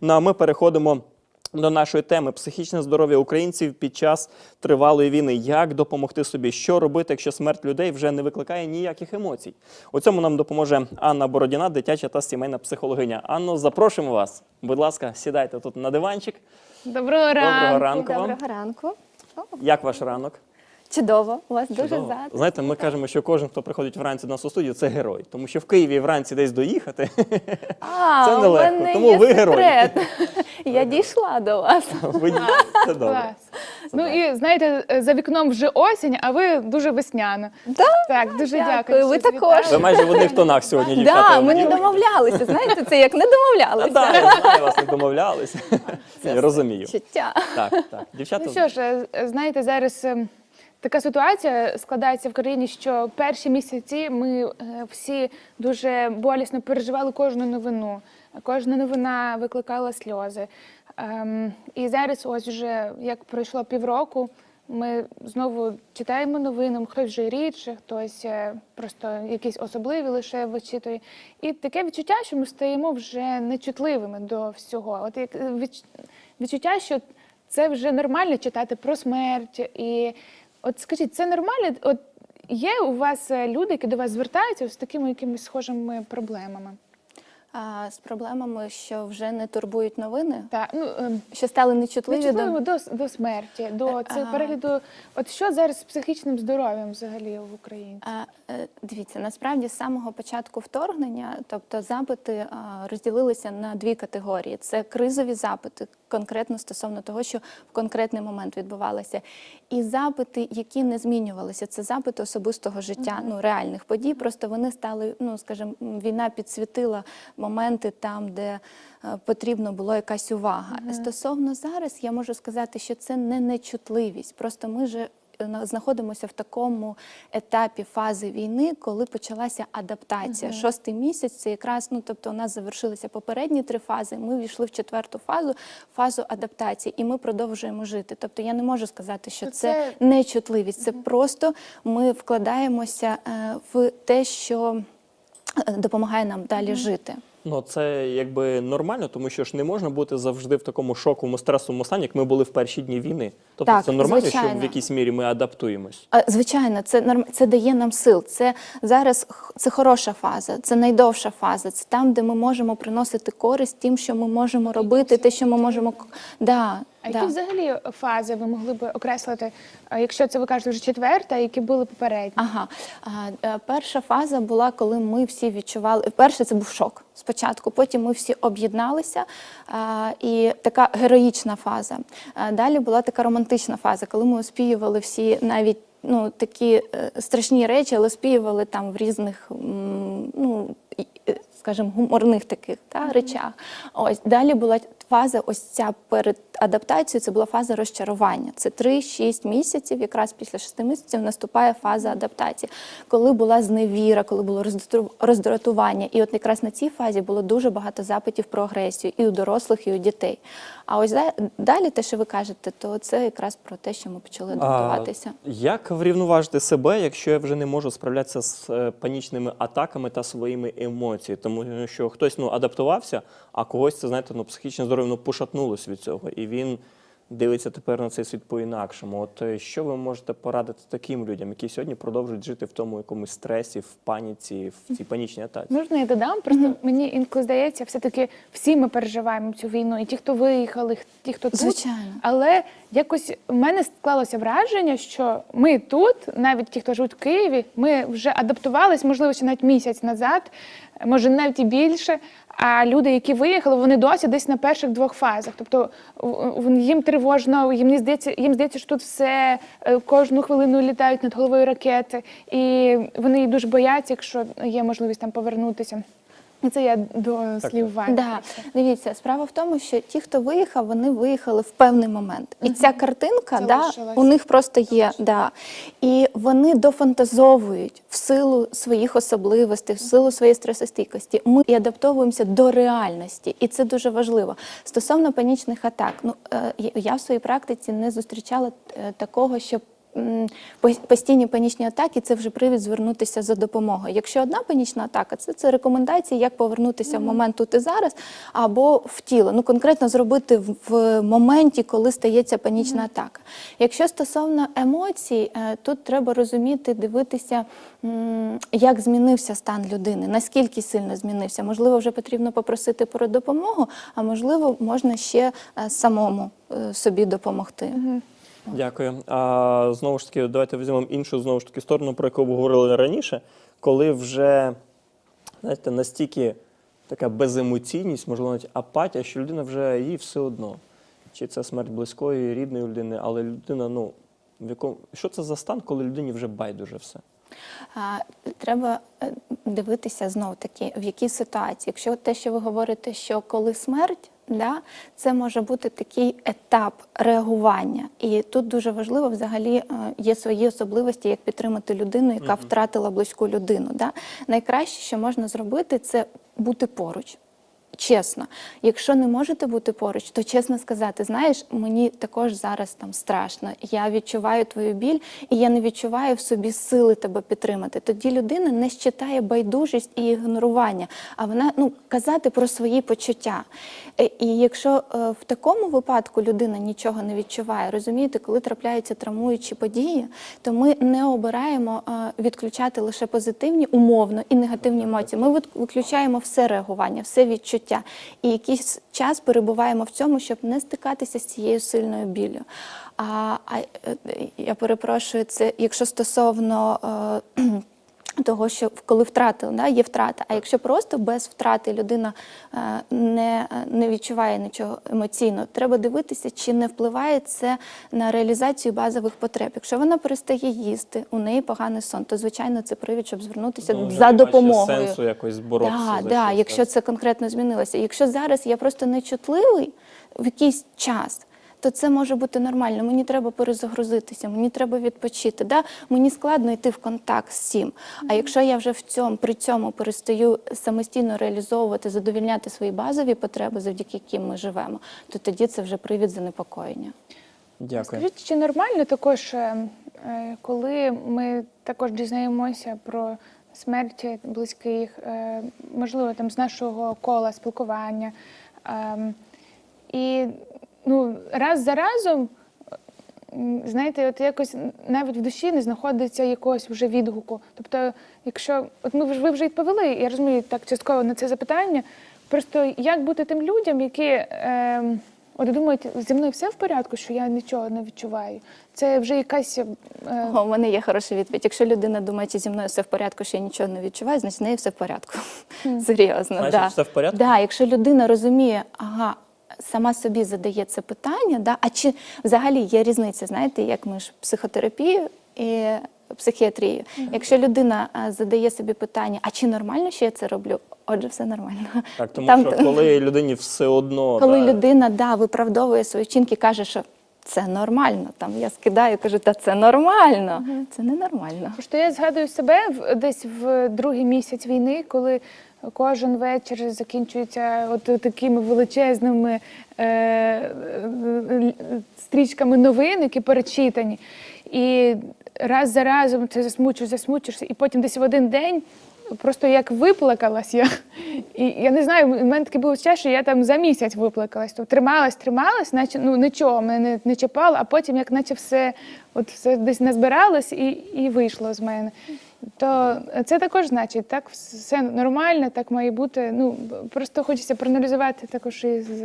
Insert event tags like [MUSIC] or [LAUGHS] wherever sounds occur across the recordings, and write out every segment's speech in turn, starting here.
Ну а ми переходимо. До нашої теми психічне здоров'я українців під час тривалої війни. Як допомогти собі? Що робити, якщо смерть людей вже не викликає ніяких емоцій? У цьому нам допоможе Анна Бородіна, дитяча та сімейна психологиня. Анно, запрошуємо вас. Будь ласка, сідайте тут на диванчик. Доброго ранку. Доброго ранку. Доброго ранку. Як ваш ранок? Чудово, у вас дуже Чудово. затишно. Знаєте, ми кажемо, що кожен, хто приходить вранці до нас у студію, це герой. Тому що в Києві вранці десь доїхати. [LAUGHS] А, [LAUGHS] Це у нелегко, мене тому є ви герой. секрет. [LAUGHS] Я дійшла до вас. ви ні. Це добре. Клас. Ну і знаєте, за вікном вже осінь, а ви дуже весняна. Так, дуже Дякую, дякую. ви також. завітали. Ви майже в одних тонах сьогодні, дівчата. Да, ми не домовлялися. Знаєте, це як не А, домовлялися. так, я знаю, вас не домовлялися. Ні, розумію. Чуття. Так, так. Дівчата, Ну що ж, е, знаєте, зараз е, така ситуація складається в країні, що перші місяці ми е, всі дуже болісно переживали кожну новину. Кожна новина викликала сльози. Ем, І зараз, ось вже як пройшло півроку, ми знову читаємо новини, хтось вже рідше, хтось е, просто якісь особливі лише вичитує. І таке відчуття, що ми стаємо вже нечутливими до всього. От як е, відчуття, що це вже нормально читати про смерть. І от скажіть, це нормально? От є у вас е, люди, які до вас звертаються з такими якимись схожими проблемами? А, з проблемами, що вже не турбують новини, Так, ну ем, що стали нечутливі. до- до, до смерті, до цього Ага. перегляду. От що зараз з психічним здоров'ям взагалі в Україні? А, е, Дивіться, насправді з самого початку вторгнення, тобто запити а, розділилися на дві категорії: це кризові запити, конкретно стосовно того, що в конкретний момент відбувалося, і запити, які не змінювалися. Це запити особистого життя, ну реальних подій. Просто вони стали, ну скажімо, війна підсвітила моменти там, де е, потрібно було якась увага. Стосовно зараз, я можу сказати, що це не нечутливість. Просто ми же знаходимося в такому етапі фази війни, коли почалася адаптація. Шостий місяць це якраз ну тобто у нас завершилися попередні три фази. Ми війшли в четверту фазу, фазу адаптації, і ми продовжуємо жити. Тобто я не можу сказати, що це, це- нечутливість. Це просто ми вкладаємося е, в те, що е, допомагає нам далі жити. Ну це якби нормально, тому що ж не можна бути завжди в такому шоковому стресовому стані, як ми були в перші дні війни. Тобто Так, це нормально, що в якійсь мірі ми адаптуємось. А, Звичайно, це норм... це дає нам сил. Це зараз це хороша фаза, це найдовша фаза. Це там, де ми можемо приносити користь тим, що ми можемо робити, те, що ми можемо да, А да. які взагалі фази ви могли б окреслити, якщо це ви кажете вже четверта, які були попередні? Ага, а, е, перша фаза була, коли ми всі відчували. Перше це був шок спочатку. Потім ми всі об'єдналися, і така героїчна фаза. А, Далі була така романтична фаза, коли ми оспіювали всі навіть. Ну, такі е, страшні речі, але співали там в різних, ну, е, скажімо, гуморних таких та, речах. Ось далі була фаза, ось ця перед адаптацією, це була фаза розчарування. Це 3-6 місяців, якраз після 6 місяців наступає фаза адаптації, коли була зневіра, коли було роздрату- роздратування. І от якраз на цій фазі було дуже багато запитів про агресію і у дорослих, і у дітей. А ось далі, те, що ви кажете, то це якраз про те, що ми почали адаптуватися. А, як врівноважити себе, якщо я вже не можу справлятися з е, панічними атаками та своїми емоціями? Тому що хтось ну адаптувався, а когось це знаєте, ну психічне здоров'я ну, пошатнулось від цього, і він дивиться тепер на цей світ по-інакшому. От е, що ви можете порадити таким людям, які сьогодні продовжують жити в тому якомусь стресі, в паніці, в цій панічній атаці? Можна я додам? Просто мені інколи здається, все-таки всі ми переживаємо цю війну, і ті, хто виїхали, ті, хто тут. Звичайно. Але якось в мене склалося враження, що ми тут, навіть ті, хто живуть в Києві, ми вже адаптувались, можливо, ще навіть місяць назад, може навіть і більше. А люди, які виїхали, вони досі десь на перших двох фазах. Тобто їм тривожно, їм не здається, їм здається, що тут все е, кожну хвилину літають над головою ракети, і вони дуже бояться, якщо є можливість там повернутися. І це я до слів Вані. Да. Дивіться, справа в тому, що ті, хто виїхав, вони виїхали в певний момент. І ця картинка да, у них просто є. Да. І вони дофантазовують в силу своїх особливостей, в силу своєї стресостійкості. Ми і адаптовуємося до реальності, і це дуже важливо. Стосовно панічних атак, ну е, я в своїй практиці не зустрічала е, такого, щоб постійні панічні атаки це вже привід звернутися за допомогою. Якщо одна панічна атака, це, це рекомендації, як повернутися в момент тут і зараз, або в тіло. Ну конкретно зробити в, моменті, коли стається панічна атака. Якщо стосовно емоцій, е, тут треба розуміти, дивитися, як змінився стан людини, наскільки сильно змінився. Можливо, вже потрібно попросити про допомогу, а можливо, можна ще е, самому е, собі допомогти. Дякую. А знову ж таки, давайте візьмемо іншу знову ж таки сторону, про яку ви говорили раніше, коли вже знаєте, настільки така беземоційність, можливо, навіть апатія, що людина вже їй все одно. Чи це смерть близької, рідної людини, але людина, ну, в якому що це за стан, коли людині вже байдуже все? Треба е, дивитися знов таки, в якій ситуації. Якщо те, що ви говорите, що коли смерть, да, це може бути такий етап реагування. І тут дуже важливо взагалі е, є свої особливості, як підтримати людину, яка втратила близьку людину. Да. Найкраще, що можна зробити, це бути поруч. Чесно, якщо не можете бути поруч, то чесно сказати, знаєш, мені також зараз там страшно. Я відчуваю твою біль, і я не відчуваю в собі сили тебе підтримати. Тоді людина не щитає байдужість і ігнорування, а вона ну казати про свої почуття. Е, І якщо е, в такому випадку людина нічого не відчуває, розумієте, коли трапляються травмуючі події, то ми не обираємо е, відключати лише позитивні умовно і негативні емоції. Ми виключаємо все реагування, все відчуття. І якийсь час перебуваємо в цьому, щоб не стикатися з цією сильною біллю. А, а е, я перепрошую, це якщо стосовно. е, того, що коли втратили, да, є втрата. А якщо просто без втрати людина е, не, не відчуває нічого емоційно, треба дивитися, чи не впливає це на реалізацію базових потреб. Якщо вона перестає їсти, у неї поганий сон, то звичайно це привід, щоб звернутися Ну, за допомогою. сенсу якось боротися Да, за да, щось, якщо так? це конкретно змінилося. Якщо зараз я просто нечутливий в якийсь час. То це може бути нормально. Мені треба перезагрузитися, мені треба відпочити. Да? Мені складно йти в контакт з цим. А якщо я вже в цьому при цьому перестаю самостійно реалізовувати, задовільняти свої базові потреби, завдяки яким ми живемо, то тоді це вже привід занепокоєння. Дякую. Скажіть, чи нормально також, е, е, коли ми також дізнаємося про смерть близьких, е, можливо, там з нашого кола спілкування, ем, і ну, раз за разом, знаєте, от якось навіть в душі не знаходиться якогось вже відгуку. Тобто, якщо от ми вже ви вже відповіли, я розумію так частково на це запитання. Просто як бути тим людям, які ем, от думають, зі мною все в порядку, що я нічого не відчуваю. Це вже якась. Е, О, у мене є хороша відповідь. Якщо людина думає, чи зі мною все в порядку, що я нічого не відчуваю, значить з нею все в порядку. Серйозно, Значить, да. все в порядку? Да, якщо людина розуміє, ага. Сама собі задає це питання, да? а чи взагалі є різниця, знаєте, як ми ж психотерапію і психіатрію. Якщо людина задає собі питання, а чи нормально, що я це роблю? Отже, все нормально. Так, тому Там- що [LAUGHS] коли людині все одно коли да, людина да, виправдовує свої вчинки, каже, що це нормально. Там я скидаю, кажу, та це нормально. Це не нормально. Просто я згадую себе десь в другий місяць війни, коли кожен вечір закінчується от такими величезними е, е, стрічками новин, які перечитані. І раз за разом це засмучуєш, засмучуєшся, і потім десь в один день. Просто як виплакалась я. І я не знаю, в мене такий був час, що я там за місяць виплакалась. Тобто трималась, трималась, наче ну нічого мене не, не чіпало, а потім як наче все, от все десь назбиралось і, і вийшло з мене. То це також значить, так, все нормально, так має бути. Ну просто хочеться проаналізувати також і з,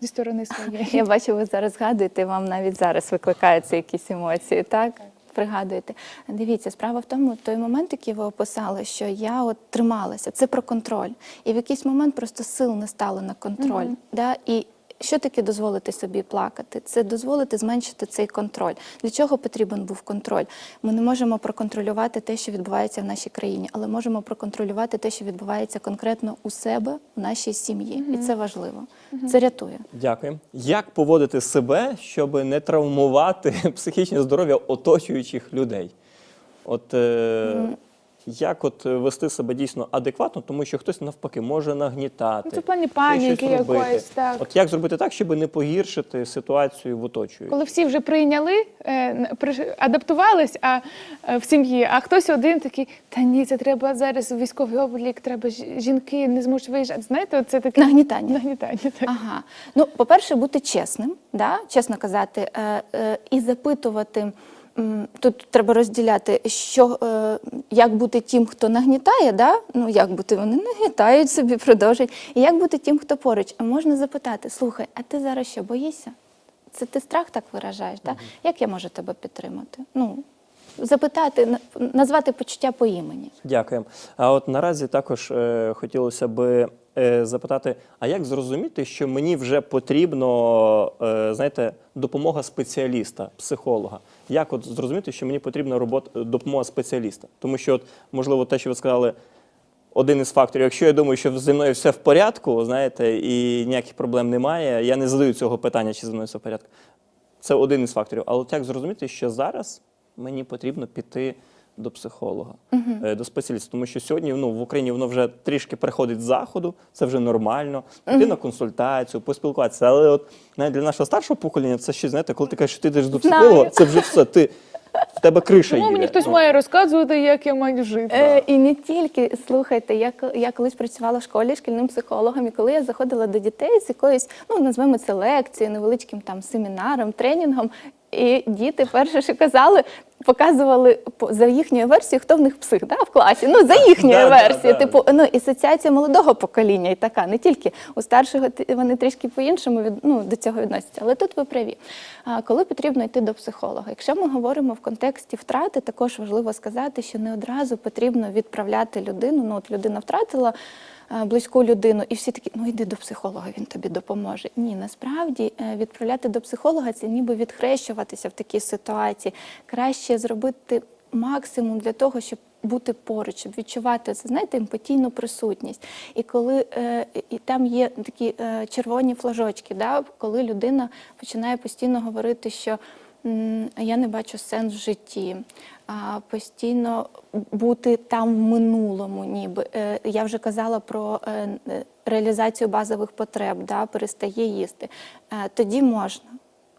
зі сторони своєї. Я бачу, ви зараз згадуєте, вам навіть зараз викликаються якісь емоції, так? Пригадуєте. Дивіться, справа в тому, той момент, який ви описали, що я от трималася, це про контроль. І в якийсь момент просто сил не стало на контроль. Да? І що таке дозволити собі плакати? Це дозволити зменшити цей контроль. Для чого потрібен був контроль? Ми не можемо проконтролювати те, що відбувається в нашій країні, але можемо проконтролювати те, що відбувається конкретно у себе, в нашій сім'ї. І це важливо. Це рятує. Дякую. Як поводити себе, щоб не травмувати [LAUGHS] психічне здоров'я оточуючих людей? От е, як от е, вести себе дійсно адекватно, тому що хтось навпаки може нагнітати. Ну, це в плані паніки щось робити. якоїсь, так. От як зробити так, щоб не погіршити ситуацію в оточуючій? Коли всі вже прийняли, е, адаптувались а, е, в сім'ї, а хтось один такий, та ні, це треба зараз військовий облік, треба ж- жінки не зможуть виїжджати. Знаєте, це таке Нагнітання. Нагнітання, так. Ага. Ну, по-перше, бути чесним, да? чесно казати, е, е, і запитувати. Тут треба розділяти, що е, як бути тим, хто нагнітає, да? ну як бути, вони нагнітають собі, продовжують. І як бути тим, хто поруч. А можна запитати: слухай, а ти зараз що боїшся? Це ти страх так виражаєш? Да? Як я можу тебе підтримати? Ну, запитати, назвати почуття по імені. Дякуємо. А от наразі також е, хотілося би е, запитати: а як зрозуміти, що мені вже потрібно, е, знаєте, допомога спеціаліста, психолога? Як от зрозуміти, що мені потрібна робота допомога спеціаліста? Тому що, от, можливо, те, що ви сказали. Один із факторів, якщо я думаю, що зі мною все в порядку, знаєте, і ніяких проблем немає, я не задаю цього питання, чи зі мною все в порядку. Це один із факторів. Але от як зрозуміти, що зараз мені потрібно піти до психолога, е, до спеціаліста, тому що сьогодні ну, в Україні воно вже трішки приходить з заходу, це вже нормально. Піти на консультацію, поспілкуватися. Але от навіть для нашого старшого покоління це ще, знаєте, коли ти кажеш, що ти йдеш до психолога, Знаю. це вже все. Ти в тебе криша Чому їде. мені хтось Ну, має розказувати, як я маю жити? Е, і не тільки слухайте, я, я колись працювала в школі шкільним психологом, і коли я заходила до дітей з якоюсь, ну назвемо це лекцією, невеличким там семінаром, тренінгом. І діти перше, що казали, показували по- за їхньою версією, хто в них псих да, в класі. Ну за їхньою версією. Типу, ну і асоціація молодого покоління, і така не тільки у старшого вони трішки по-іншому від ну, до цього відносяться. Але тут ви праві. А коли потрібно йти до психолога? Якщо ми говоримо в контексті втрати, також важливо сказати, що не одразу потрібно відправляти людину. Ну от людина втратила. Е, Близьку людину, і всі такі, ну йди до психолога, він тобі допоможе. Ні, насправді е, відправляти до психолога це ніби відхрещуватися в такій ситуації. Краще зробити максимум для того, щоб бути поруч, щоб відчувати це, знаєте, емпатійну присутність. І коли е, і там є такі е, червоні флажочки, да, коли людина починає постійно говорити, що я не бачу сенс в житті, постійно бути там в минулому, ніби Е, я вже казала про е, е, реалізацію базових потреб, да, перестає їсти. Тоді можна.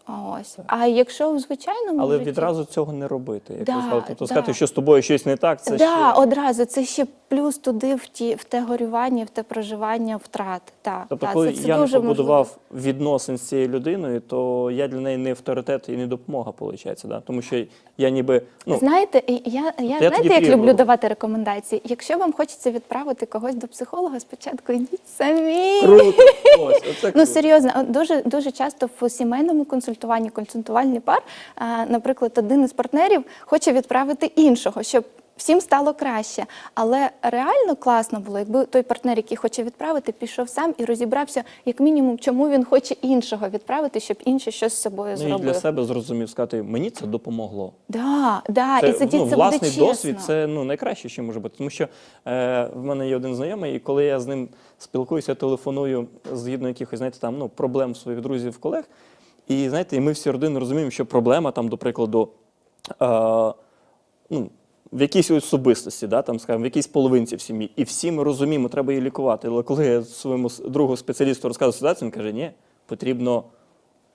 Ось. А якщо в звичайному Але житті... відразу цього не робити. Як Да. Тобто да. сказати, що з тобою щось не так, це да, ще. одразу це ще плюс туди в ті в те горювання, в те проживання втрат. Так, Тобто, так, коли це, це я не дуже побудував відносин з цією людиною, то я для неї не авторитет і не допомога, виходить, да? тому що я ніби ну Знаєте, я, я я знаєте, як люблю давати рекомендації. Якщо вам хочеться відправити когось до психолога, спочатку йдіть самі. круто. Ось оце Ну серйозно, дуже дуже часто в сімейному консультуванні, консультувальний пар, наприклад, один із партнерів хоче відправити іншого, щоб всім стало краще. Але реально класно було, якби той партнер, який хоче відправити, пішов сам і розібрався, як мінімум, чому він хоче іншого відправити, щоб інший щось з собою Ну і для себе зрозумів сказати, мені це допомогло. Да, да, і сидіть, ну, це власний буде чесно. досвід це ну, найкраще, що може бути. Тому що е, в мене є один знайомий, і коли я з ним спілкуюся, телефоную згідно якихось, знаєте, там ну, проблем своїх друзів, колег. І знаєте, і ми всі родини розуміємо, що проблема там, до прикладу, е, ну, в якійсь особистості, да, там, скажімо, в якійсь половинці в сім'ї. І всі ми розуміємо, треба її лікувати. Але коли я своєму другу спеціалісту розказую ситуацію, він каже, ні, потрібно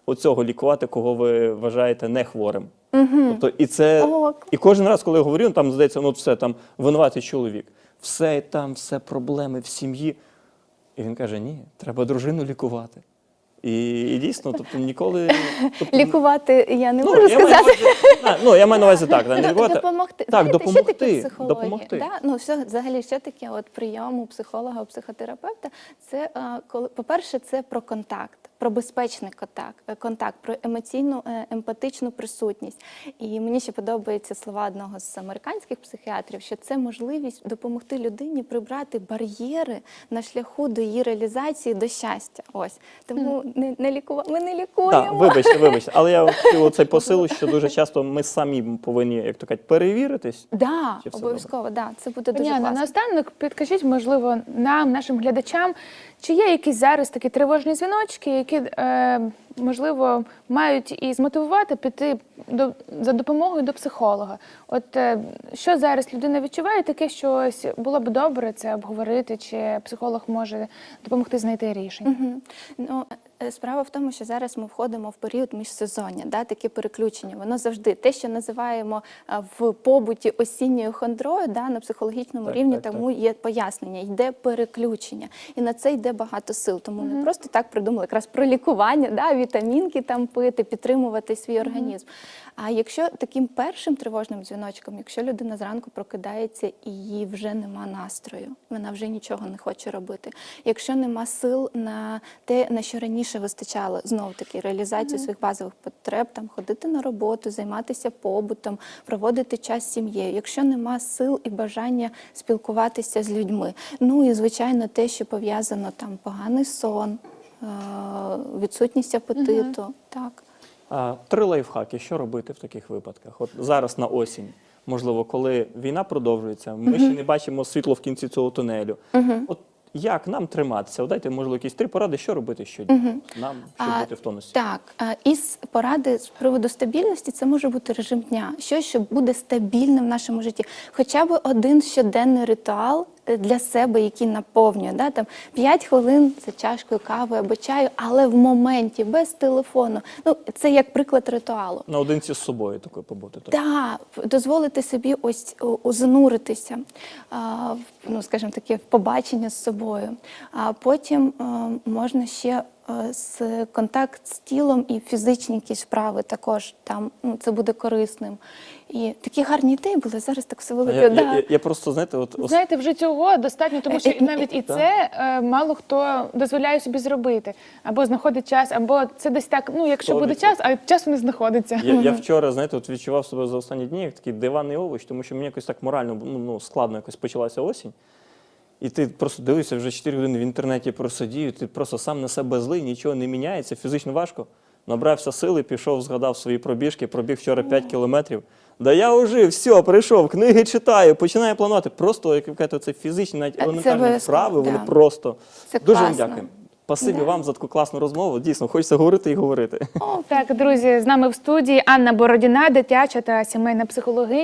оцього лікувати, кого ви вважаєте не хворим. Тобто, і це і кожен раз, коли я говорю, там здається, ну от все там винуватий чоловік, все там, все проблеми в сім'ї. І він каже: ні, треба дружину лікувати. І, і дійсно, тобто ніколи тобто, [LAUGHS] Лікувати я не ну, можу я маю увазі- а, ну, я маю на увазі так, да, не лікувати. Допомогти. Так, Знаєте, допомогти. Що таке психологія? допомогти. Да? Ну, все, взагалі, що таке от прийом у психолога, у психотерапевта? Це, а, коли, по-перше, це про контакт, про безпечний контакт, е, контакт, про емоційну, е, емпатичну присутність. І мені ще подобаються слова одного з американських психіатрів, що це можливість допомогти людині прибрати бар'єри на шляху до її реалізації, до щастя. Ось. Тому не, не лікува... ми не лікуємо. Так, вибачте, вибачте. Але я хотів цей посил, що дуже часто ми самі повинні, як то кажуть, перевіритись. Да, Чи все обов'язково, да, це буде дуже Пані класно. наостанок підкажіть, можливо, нам, нашим глядачам, чи є якісь зараз такі тривожні дзвіночки, які е, можливо, мають і змотивувати піти до за допомогою до психолога. От е, що зараз людина відчуває, таке що ось було б добре це обговорити, чи психолог може допомогти знайти рішення. Мгм. Ну, е, справа в тому, що зараз ми входимо в період міжсезоння, да, таке переключення. Воно завжди те, що називаємо е, в побуті осінньою хондрою, да, на психологічному Так, рівні, так, тому є пояснення, йде переключення. І на це йде багато сил. Тому не просто так придумали якраз про лікування, да, вітамінки там пити, підтримувати свій організм. А якщо таким першим тривожним дзвіночком, якщо людина зранку прокидається і їй вже нема настрою, вона вже нічого не хоче робити. Якщо нема сил на те, на що раніше вистачало, знов таки реалізацію своїх базових потреб, там ходити на роботу, займатися побутом, проводити час з сім'єю. Якщо нема сил і бажання спілкуватися з людьми, ну і звичайно, те, що пов'язано там поганий сон, відсутність апетиту, так. А, три лайфхаки. Що робити в таких випадках? От зараз на осінь, можливо, коли війна продовжується, ми ще не бачимо світло в кінці цього тунелю. От як нам триматися? Дайте, можливо, якісь три поради, що робити щодня нам, щоб А, бути в тонусі. Так, а, із поради з приводу стабільності це може бути режим дня, щось, що буде стабільним в нашому житті. Хоча б один щоденний ритуал е, для себе, який наповнює. Да? Там 5 хвилин за чашкою кави або чаю, але в моменті, без телефону. Ну, це як приклад ритуалу. Наодинці з собою такою побути. Так. да, дозволити собі ось озануритися, ну скажімо таке, в побачення з собою. А потім е, можна ще з контакт з тілом і фізичні якісь вправи також там ну, це буде корисним. І такі гарні ідеї були. Зараз так все велике. Я, да. я, я, я просто, знаєте, от ос- Знаєте, вже цього достатньо, тому що Е, е, навіть і це е, мало хто дозволяє собі зробити, або знаходить час, або це десь так. Ну, якщо буде час, а часу не знаходиться. Я, я [LAUGHS] вчора, знаєте, от відчував себе за останні дні як такий диванний овоч, тому що мені якось так морально ну, ну, складно якось почалася осінь. І ти просто дивишся вже 4 години в інтернеті просидів, і ти просто сам на себе злий, нічого не міняється, фізично важко. Набрався сили, пішов, згадав свої пробіжки, пробіг вчора 5 кілометрів. Да я ожив, все, прийшов, книги читаю, починаю планувати. Просто, як кажете, це фізичні, навіть елементарні вправи, вони просто. Це Дуже вам дякую. Спасибі Да. вам за таку класну розмову. Дійсно, хочеться говорити і говорити. Так, друзі, з нами в студії Анна Бородіна, дитяча та сімейна психологиня.